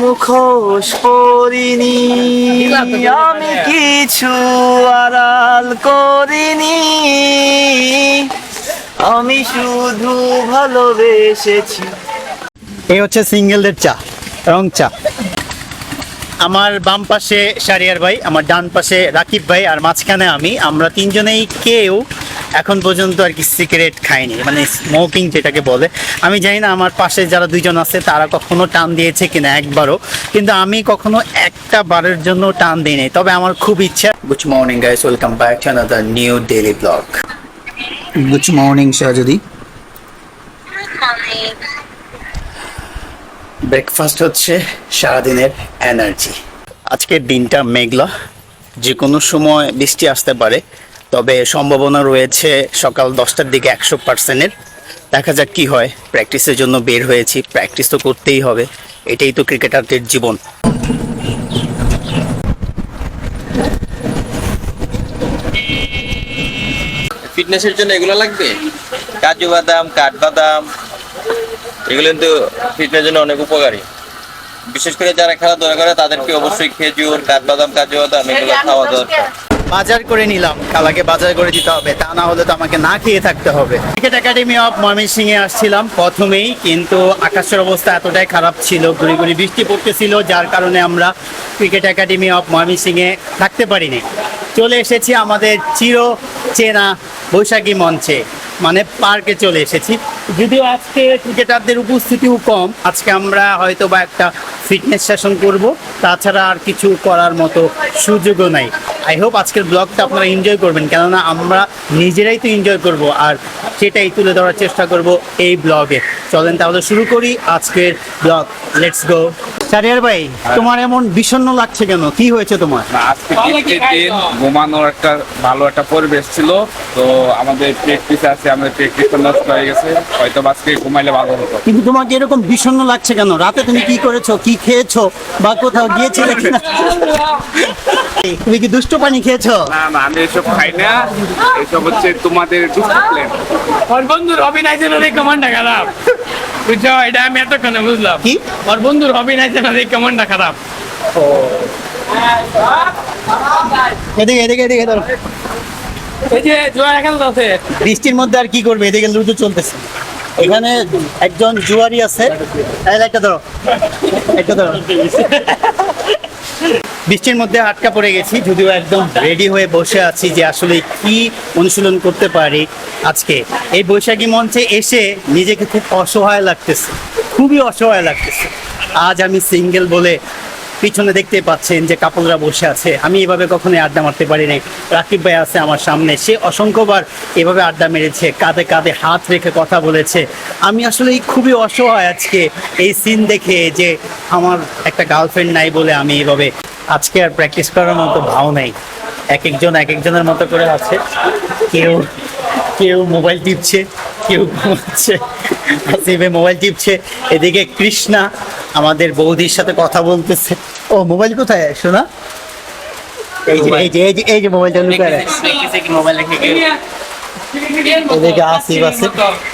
মুখোশ পরিনি আমি কিছু আড়াল করিনি। আমি শুধু ভালোবেসেছি। এই হচ্ছে সিঙ্গেলদের চা রং চা। আমার বাম পাশে শারিয়ার ভাই আমার ডান পাশে রাকিব ভাই আর মাঝখানে আমি। আমরা তিনজনেই কেউ এখন পর্যন্ত আর কি সিগারেট খাইনি মানে স্মোকিং যেটাকে বলে। আমি জানি না আমার পাশে যারা দুইজন আছে তারা কখনো টান দিয়েছে কিনা একবারও কিন্তু আমি কখনো একটা বারের জন্য টান দিই নাই তবে আমার খুব ইচ্ছা good morning guys welcome back to another new daily blog good morning Shahzadi breakfast হচ্ছে সারাদিনের এনার্জি আজকের দিনটা মেঘলা যে কোনো সময় বৃষ্টি আসতে পারে। তবে সম্ভাবনা রয়েছে সকাল দশটার দিকে একশো পার্সেন্টের দেখা যাক কি হয়। প্র্যাকটিসের জন্য বের হয়েছি। প্র্যাকটিস তো করতেই হবে। এটাই তো ক্রিকেটারদের জীবন। ফিটনেসের জন্য এগুলো লাগবে? কাজু বাদাম কাঠবাদাম এগুলো কিন্তু ফিটনেসের জন্য অনেক উপকারী। বিশেষ করে যারা খেলাধুলা করে, তাদেরকে অবশ্যই খেজুর কাঠবাদাম কাজু বাদাম এগুলো খাওয়া দরকার। বাজার করে নিলাম। খালাকে বাজার করে দিতে হবে, তা না হলে তো আমাকে না খেয়ে থাকতে হবে। ক্রিকেট একাডেমি অফ ময়মনসিংহে আসছিলাম প্রথমেই, কিন্তু আকাশের অবস্থা এতটাই খারাপ ছিল গুড়ি গুড়ি বৃষ্টি পড়তেছিল, যার কারণে আমরা ক্রিকেট একাডেমি অফ ময়মনসিংহে থাকতে পারিনি। চলে এসেছি আমাদের চির চেনা বৈশাখী মঞ্চে মানে পার্কে চলে এসেছি। যদিও আজকে ক্রিকেটারদের উপস্থিতিও কম, আজকে আমরা হয়তো বা একটা ফিটনেস সেশন করব, তাছাড়া আর কিছু করার মতো সুযোগও নাই। আই হোপ আজকের ব্লগটা আপনারা এনজয় করবেন কেননা আমরা নিজেরাই তো এনজয় করব আর সেটাই তুলে ধরার চেষ্টা করব এই ব্লগে চলেন তাহলে শুরু করি আজকের ব্লগ লেটস গো সারিয়ার ভাই তোমার এমন বিষণ্ণ লাগছে কেন? কি হয়েছে তোমার? আজকে দিন ঘুমানোর একটা ভালো একটা পরিবেশ ছিল তো আমাদের প্র্যাকটিস আছে আমাদের প্র্যাকটিস নষ্ট হয়ে গেছে হয়তো আজকে ঘুমাইলে ভালো হতো। কিন্তু তোমাকে এরকম বিষণ্ণ লাগছে কেন? রাতে তুমি কি করেছ কি খেয়েছো বা কোথাও গিয়েছিলে কিনা? তুমি কি দুষ্ট পানি খেয়েছো? না না আমি এসব খাই না। এসব হচ্ছে তোমাদের ডিসিপ্লিন ওর বন্ধুর হবি নাই যেন রে কমান্ডা খারাপ। বুঝছ? এটা আমি এতক্ষণে বুঝলাম। কি? ওর বন্ধুর হবি নাই যেন রে কমান্ডা খারাপ। এদিকে এদিকে এদিকে ধরো। এই যে জোয়া খেলতে আছে বৃষ্টির মধ্যে আর কি করবে? এদিকে লুডো চলতেছে। এখানে একজন জুয়ারি আছে। একটা ধরো। একটা ধরো। বৃষ্টির মধ্যে আটকা পড়ে গেছি, যদিও একদম রেডি হয়ে বসে আছি যে আসলে কি অনুশীলন করতে পারি আজকে। এই বৈশাখী মঞ্চে এসে নিজেকে খুব অসহায় লাগতেছে, খুবই অসহায় লাগতেছে। আজ আমি সিঙ্গেল বলে পিছনে দেখতে পাচ্ছেন যে কাপলরা বসে আছে। আমি এভাবে কখনোই আড্ডা মারতে পারি নাই। রাকিব ভাই আছে আমার সামনে, সে অসংখ্যবার এভাবে আড্ডা মেরেছে, কাঁধে কাঁধে হাত রেখে কথা বলেছে। আমি আসলে খুবই অসহায় আজকে এই সিন দেখে যে আমার একটা গার্লফ্রেন্ড নাই বলে আমি এভাবে আজকে আর প্র্যাকটিস করার মতো ভাও নাই। এক একজন এক একজনের মতো করে আছে। কেউ কেউ মোবাইল টিপছে কেউ ঘুমাচ্ছে আসিফে মোবাইল টিপছে। এদিকে কৃষ্ণা আমাদের বৌদির সাথে কথা বলতেছে। ও মোবাইল কোথায়? শোনা। এই যে এই যে এই যে এই যে মোবাইলটা লুকায় রাখছে। এদিকে আসিফ আছে।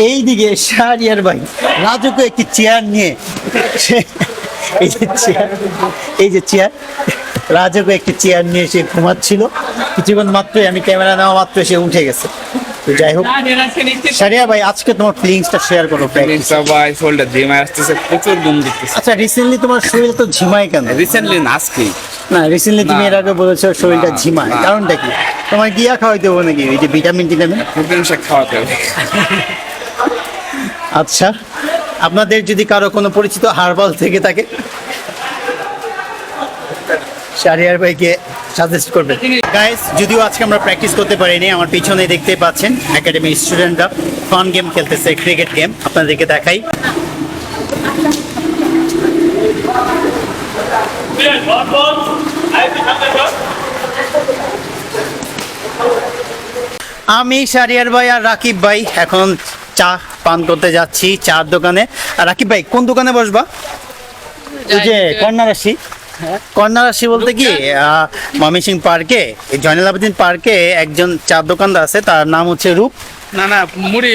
এইদিকে শাহরিয়ার ভাই। রাজুকে একটি চেয়ার নিয়ে। এই যে চেয়ার এই যে চেয়ার রাজুকে একটি চেয়ার নিয়ে সে ঘুমাচ্ছিল। কিছুক্ষণ মাত্রই আমি ক্যামেরা নেওয়া মাত্র সে উঠে গেছে। তো যাই হোক সারিয়া ভাই আজকে তোমার ফিলিংসটা শেয়ার করো প্র্যাকটিস সবাই শরীরটা জিমে আসতেছে প্রচুর ঘুম দিতেছে। আচ্ছা রিসেন্টলি তোমার শরীর তো ঝিমায় কেন? রিসেন্টলি না আজকে না রিসেন্টলি তুমি এর আগে বলেছ শরীরটা ঝিমায়। কারণটা কি? তোমার গিয়া খাওয়াইতে হবে নাকি? এই যে ভিটামিন টিটামিন? প্রোটিন শেক খাওয়াতে হবে। আচ্ছা আপনাদের যদি কারও কোনো পরিচিত হারবাল থেকে থাকে শারিয়ার ভাইকে সাজেস্ট করবেন। গাইস যদিও আজকে আমরা প্র্যাকটিস করতে পারিনি আমার পিছনে দেখতে পাচ্ছেন একাডেমির স্টুডেন্টরা ফান গেম খেলতেছে ক্রিকেট গেম আপনাদেরকে দেখাই। আমি শারিয়ার ভাই আর রাকিব ভাই এখন চা পান করতে যাচ্ছি চার দোকানে। আর রাকিব ভাই কোন দোকানে বসবা? ওই যে কর্নারাশি রাশি বলতে কি ময়মনসিং পার্কে জয়নাল আবেদিন পার্কে একজন চা দোকানদার আছে তার নাম হচ্ছে রূপ। না না মুড়ি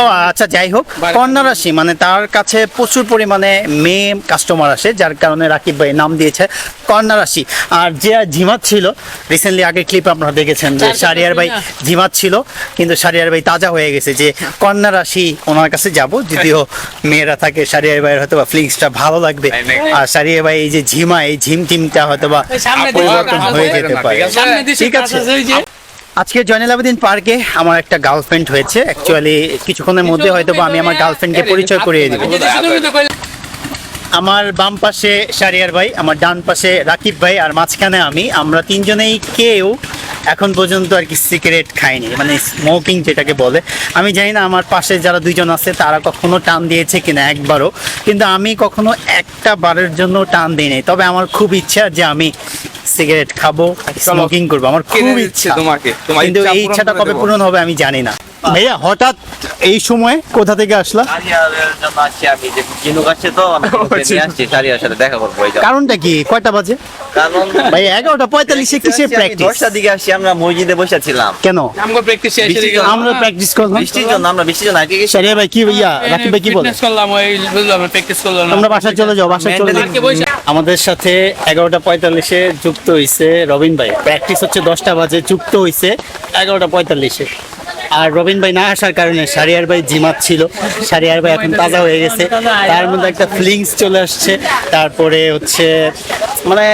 ও আচ্ছা যাই হোক। কন্যা রাশি মানে তার কাছে প্রচুর পরিমাণে মেয়ে কাস্টমার আসে যার কারণে রাকিব ভাই নাম দিয়েছে কন্যা রাশি আর যে ঝিমাত ছিল রিসেন্টলি আগের ক্লিপ আপনারা দেখেছেন যে সারিয়ার ভাই ঝিমাত ছিল কিন্তু সারিয়ার ভাই তাজা হয়ে গেছে যে কন্যা রাশি ওনার কাছে যাব যদিও মেয়েরা থাকে সারিয়ার ভাইয়ের হয়তো বা ফিলিংসটা ভালো লাগবে। আর সারিয়ার ভাই এই যে ঝিমা এই ঝিম টিমটা হয়তো বা পরিবর্তন হয়ে যেতে পারে। ঠিক আছে? আজকে জয়নাল আবেদিন পার্কে আমার একটা গার্লফ্রেন্ড হয়েছে। অ্যাকচুয়ালি কিছুক্ষণের মধ্যে হয়তো আমি আমার গার্লফ্রেন্ডকে পরিচয় করিয়ে দিব। আমার বাম পাশে সারিয়ার ভাই আমার ডান পাশে রাকিব ভাই আর মাঝখানে আমি। আমরা তিনজনেই কেউ এখন পর্যন্ত আর কি সিগারেট খাইনি মানে স্মোকিং যেটাকে বলে। আমি জানি না আমার পাশে যারা দুইজন আছে তারা কখনো টান দিয়েছে কিনা একবারও। কিন্তু আমি কখনো একটা বারের জন্য টান দিইনি। তবে আমার খুব ইচ্ছা যে আমি সিগারেট খাব স্মোকিং করব। আমার খুব ইচ্ছে। তোমাকে। কিন্তু এই ইচ্ছাটা কবে পূরণ হবে আমি জানি না। ভাইয়া, হঠাৎ এই সময় কোথা থেকে আসলা। কারণটা কি? কয়টা বাজে? এগারোটা দশটার দিকে ভাই, কি ভাইয়া ভাই কি করলাম ওই প্র্যাকটিস করলাম বাসায় চলে আমাদের সাথে এগারোটা পঁয়তাল্লিশে যুক্ত হইছে রবিন ভাই। প্র্যাকটিস হচ্ছে দশটা বাজে, যুক্ত হইছে এগারোটা পঁয়তাল্লিশে। আর রবিন ভাই না আসার কারণে সারিয়ার ভাই জিমাত ছিল। সারিয়ার ভাই এখন তাজা হয়ে গেছে। তার মধ্যে একটা ফিলিংস চলে আসছে। তারপরে হচ্ছে মানে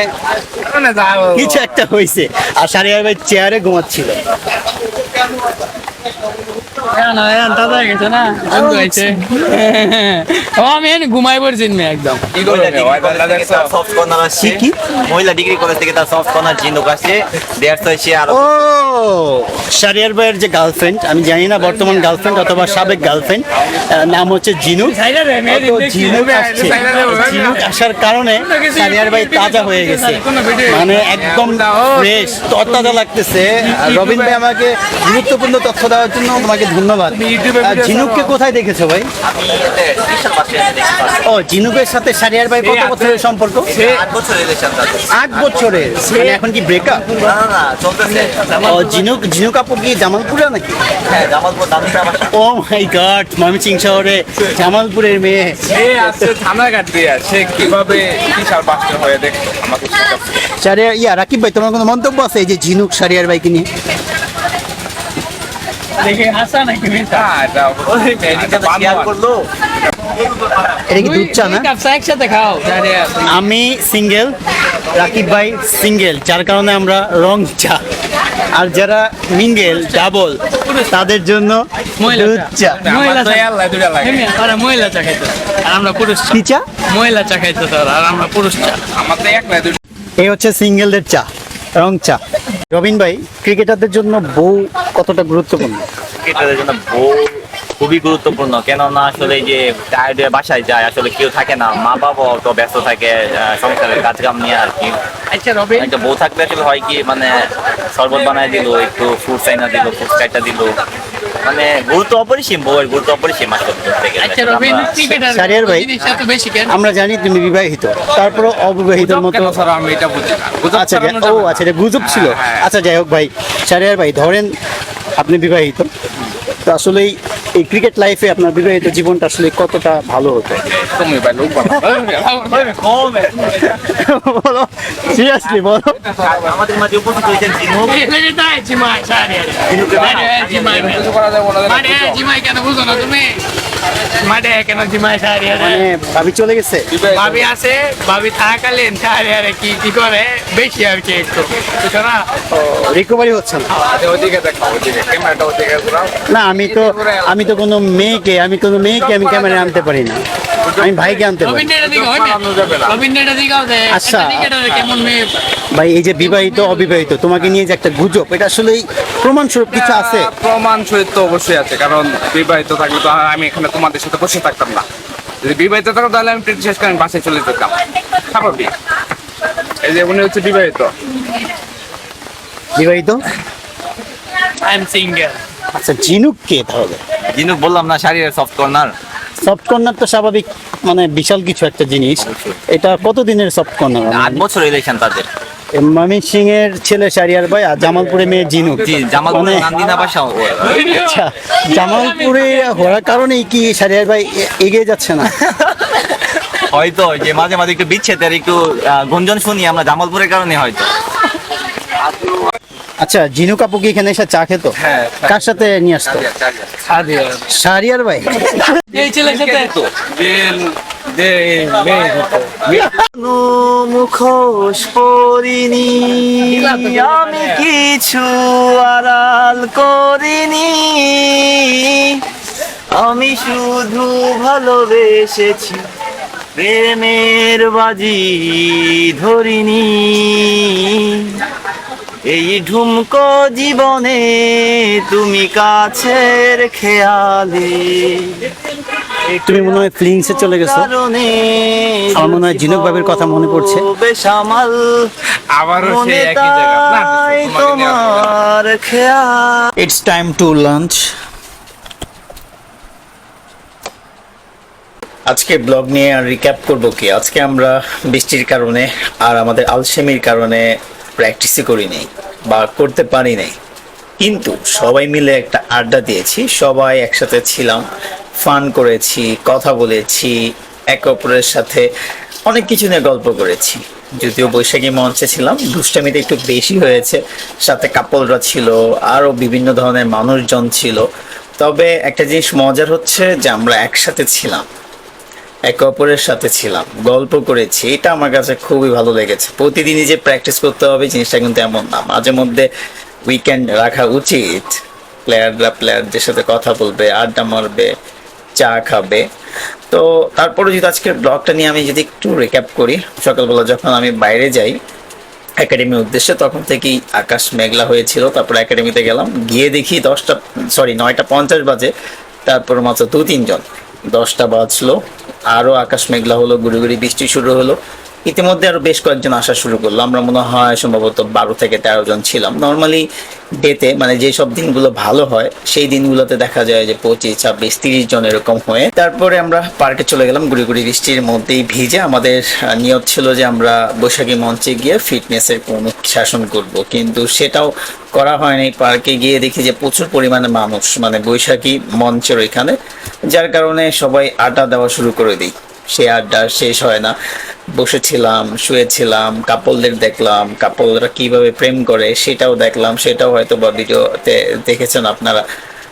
কিছু একটা হয়েছে আর সারিয়ার ভাই চেয়ারে ঘুমাচ্ছিল। ঘুমাই পড়ছি একদম? মহিলা ডিগ্রি কলেজ থেকে তার সফট কর্নার জিনুক আসছে। আরও ও ভাইয়ের যে গার্লফ্রেন্ড আমি জানি না বর্তমান গার্লফ্রেন্ড অথবা সাবেক গার্লফ্রেন্ড নাম হচ্ছে জিনু আসছে। ঝিনুক আসার কারণে সারিয়ার ভাই তাজা হয়ে গেছে। মানে একদম ফ্রেশ তরতাজা লাগতেছে। আর রবিন ভাই আমাকে গুরুত্বপূর্ণ তথ্য দেওয়ার জন্য তোমাকে ধন্যবাদ। ঝিনুককে কোথায় দেখেছ ভাই। ও ঝিনুকের সাথে সারিয়ার ভাই কত বছরের সম্পর্ক? আট বছর মানে এখন কি ব্রেকআপ ও ঝিনুক ঝিনুক আপু কি জামালপুরে নাকি? হ্যাঁ ও মাই গড ময়মনসিং শহরে জামালপুরের মেয়ে। থানাঘাট দিয়ে। সে কীভাবে ইয়া রাকিব ভাই তোমার কোনো মন্তব্য আছে এই যে ঝিনুক সারিয়ার ভাইকে নিয়ে? দেখে হাসা নাকি এটা বাদ শেয়ার করল। এটা কি দুধ চা না? একসাথে খাও আমি সিঙ্গেল রাকিব ভাই সিঙ্গেল যার কারণে আমরা রং চা। আর যারা মিঙ্গেল ডাবল তাদের জন্য মহিলা দুধ চা। মহিলা খাইতো। আর আমরা পুরুষ কি চা? মহিলা চা খাইতো আর আমরা পুরুষ চা। দুটো এই হচ্ছে সিঙ্গেলদের চা রং চা। রবিন ভাই ক্রিকেটারদের জন্য বউ কতটা গুরুত্বপূর্ণ? ক্রিকেটারদের জন্য বউ খুবই গুরুত্বপূর্ণ কেননা আসলে যে টায়ার্ড বাসায় যায় আসলে কেউ থাকে না মা বাবা তো ব্যস্ত থাকে আহ, সংসারের কাজ কাম নিয়ে আর কি। আচ্ছা রবিন। একটা বউ থাকলে আসলে হয় কি মানে শরবত বানায় দিল একটু ফ্রুটস আইনা দিল ফ্রুট চাইটা দিল মানে গুরুত্ব অপরিসীম বউয়ের গুরুত্ব অপরিসীম আসলে ধরতে গেলে। আচ্ছা আমরা- ভাই। জিনিসটা তো বেশি কেন আমরা জানি তুমি বিবাহিত তারপরে অবিবাহিত মতো আমি এটা বুঝি আচ্ছা ও আচ্ছা এটা গুজব ছিল হ্যাঁ। আচ্ছা যাই হোক ভাই সারিয়ার ভাই ধরেন আপনি বিবাহিত তো আসলে এই- ক্রিকেট লাইফে আপনার বিবাহিত জীবনটা আসলে কতটা ভালো হতো? বলো সিরিয়াসলি বলো। আমাদের মাঝে উপস্থিত হয়েছেন জিনু এই তাই জিমাই সারিয়া মারে জিমাই কিছু করা যাবে না মারে জিমাই কেন বুঝো না তুমি? মানে ভাবি চলে গেছে। ভাবি আছে ভাবি থাকাকালীন সারিয়া কি কি করে? বেশি আর কি একটু। বুঝছ না? রিকভারি হচ্ছে না। ওদিকে দেখো ওদিকে। ক্যামেরাটা ওদিকে ঘুরাও। না আমি তো আমি তো কোনো মেয়েকে আমি কোনো মেয়েকে আমি ক্যামেরায় আনতে পারি না। আমি ভাইকে আনতে পারি হয় আচ্ছা। ভাই এই যে বিবাহিত অবিবাহিত তোমাকে নিয়ে যে একটা গুজব এটা আসলে প্রমাণ স্বরূপ কিছু আছে? প্রমাণ সহিত তো অবশ্যই আছে কারণ বিবাহিত থাকলে তো আমি এখানে তোমাদের সাথে বসে থাকতাম না। যদি বিবাহিত থাকতাম তাহলে আমি প্রেক্টিস শেষ করে আমি বাসায় চলে যেতাম। স্বাভাবিক। এই যে উনি হচ্ছে বিবাহিত। বিবাহিত? আই এম সিঙ্গেল আচ্ছা ঝিনুক কে তাহলে? জিনু বললাম না শারীরের সফট কর্নার সফট কর্নার তো স্বাভাবিক মানে বিশাল কিছু একটা জিনিস। এটা কত দিনের সফট কর্নার আট বছর রিলেশন তাদের। মামি সিং এর ছেলে শারিয়ার ভাই আর জামালপুরে মেয়ে জিনু। জি জামালপুর মানে- নান্দিনা বাসা আচ্ছা জামালপুরে হওয়ার কারণেই কি শারিয়ার ভাই এগিয়ে যাচ্ছে না? হয়তো যে মাঝে মাঝে একটু বিচ্ছেদের একটু আহ, গুঞ্জন শুনি আমরা জামালপুরের কারণে হয়তো। আচ্ছা জিনু কাপু কি এখানে এসে চা খেতো? হ্যাঁ কার সাথে নিয়ে আসতো? শারিয়ার ভাই। এই ছেলের সাথে। মুখোশ পরিনি আমি কিছু আড়াল করিনি। আমি শুধু ভালোবেসেছি প্রেমের বাজি ধরিনি। এই ঢুমকো জীবনে তুমি কাছের খেয়ালে। তুমি মনে হয় ফিলিংসে চলে গেছো? আমার মনে হয় ঝিনুক বাবির কথা মনে পড়ছে। বেসামাল আবারও মনে সেই একই জায়গা। তাই তোমাকে নিয়ে আসব না। তোমার খেয়াল ইটস টাইম টু লাঞ্চ আজকে ব্লগ নিয়ে আর রিক্যাপ করব কি? আজকে আমরা বৃষ্টির কারণে আর আমাদের আলসেমির কারণে প্র্যাকটিসই করি নাই বা করতে পারি নাই। কিন্তু সবাই মিলে একটা আড্ডা দিয়েছি, সবাই একসাথে ছিলাম ফান করেছি, কথা বলেছি, একে অপরের সাথে অনেক কিছু নিয়ে গল্প করেছি। যদিও বৈশাখী মঞ্চে ছিলাম, দুষ্টামিতে একটু বেশি হয়েছে, সাথে কাপলরা ছিল, আরও বিভিন্ন ধরনের মানুষজন ছিল। তবে একটা জিনিস মজার হচ্ছে যে আমরা একসাথে ছিলাম। একে অপরের সাথে ছিলাম, গল্প করেছি, এটা আমার কাছে খুবই ভালো লেগেছে। প্রতিদিনই যে প্র্যাকটিস করতে হবে, জিনিসটা কিন্তু এমন না। মাঝে মধ্যে উইকেন্ড রাখা উচিত প্লেয়াররা প্লেয়ারদের সাথে কথা বলবে, আড্ডা মারবে, চা খাবে। তো তারপরে যদি আজকের ব্লগটা নিয়ে আমি যদি একটু রিক্যাপ করি, সকালবেলা যখন আমি বাইরে যাই একাডেমির উদ্দেশ্যে, তখন থেকেই আকাশ মেঘলা হয়েছিল। তারপর একাডেমিতে গেলাম, গিয়ে দেখি দশটা সরি নয়টা পঞ্চাশ বাজে, তারপর মাত্র দু তিনজন দশটা বাজলো আরও আকাশ মেঘলা হলো গুড়ি গুড়ি বৃষ্টি শুরু হলো। ইতিমধ্যে আরও বেশ কয়েকজন আসা শুরু করল। আমরা মনে হয় সম্ভবত বারো থেকে তেরো জন ছিলাম। নর্মালি ডেতে মানে যে সব দিনগুলো ভালো হয়, সেই দিনগুলোতে দেখা যায় যে পঁচিশ, ছাব্বিশ, তিরিশ জন এরকম হয়ে তারপরে আমরা পার্কে চলে গেলাম গুড়ি গুড়ি বৃষ্টির মধ্যেই ভিজে। আমাদের নিয়ত ছিল যে আমরা বৈশাখী মঞ্চে গিয়ে ফিটনেসের কোনো শাসন করব। কিন্তু সেটাও করা হয়নি। পার্কে গিয়ে দেখি যে প্রচুর পরিমাণে মানুষ মানে বৈশাখী মঞ্চের ওইখানে, যার কারণে সবাই আড্ডা দেওয়া শুরু করে দিই সে আড্ডা শেষ হয় না। বসেছিলাম শুয়েছিলাম কাপলদের দেখলাম কাপলরা কীভাবে প্রেম করে সেটাও দেখলাম সেটাও হয়তো বা ভিডিওতে দেখেছেন আপনারা।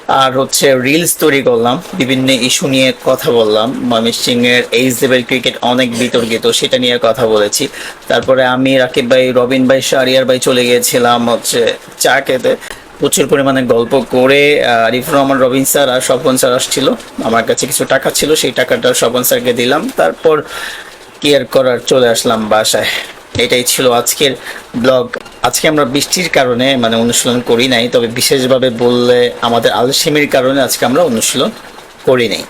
আর হচ্ছে রিলস তৈরি করলাম বিভিন্ন ইস্যু নিয়ে কথা বললাম। ময়মনসিং এর এইচ লেভেল ক্রিকেট অনেক বিতর্কিত সেটা নিয়ে কথা বলেছি। তারপরে আমি রাকিব ভাই রবিন ভাই শারিয়ার ভাই চলে গিয়েছিলাম হচ্ছে চা খেতে। প্রচুর পরিমাণে গল্প করে আহ, আরিফুর রহমান রবিন স্যার আর স্বপন স্যার আসছিল। আমার কাছে কিছু টাকা ছিল সেই টাকাটা স্বপন স্যারকে দিলাম। তারপর কেয়ার করার চলে আসলাম বাসায়। এটাই ছিল আজকের ব্লগ আজকে আমরা বৃষ্টির কারণে মানে অনুশীলন করি নাই, তবে বিশেষভাবে বললে আমাদের আলসেমির কারণে আজকে আমরা অনুশীলন করি নাই।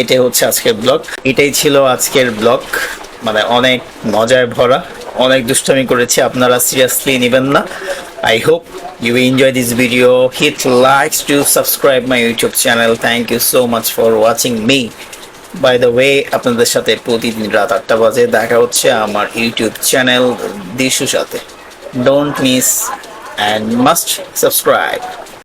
এটাই হচ্ছে আজকের ব্লগ এটাই ছিল আজকের ব্লগ মানে অনেক মজায় ভরা, অনেক দুষ্টামি করেছি। আপনারা সিরিয়াসলি নেবেন না। I hope you enjoy this video hit likes to subscribe my YouTube channel thank you so much for watching me by the way আপনাদের সাথে প্রতিদিন রাত আটটা বাজে, দেখা হচ্ছে আমার ইউটিউব চ্যানেল দিশু সাথে। Don't miss and must subscribe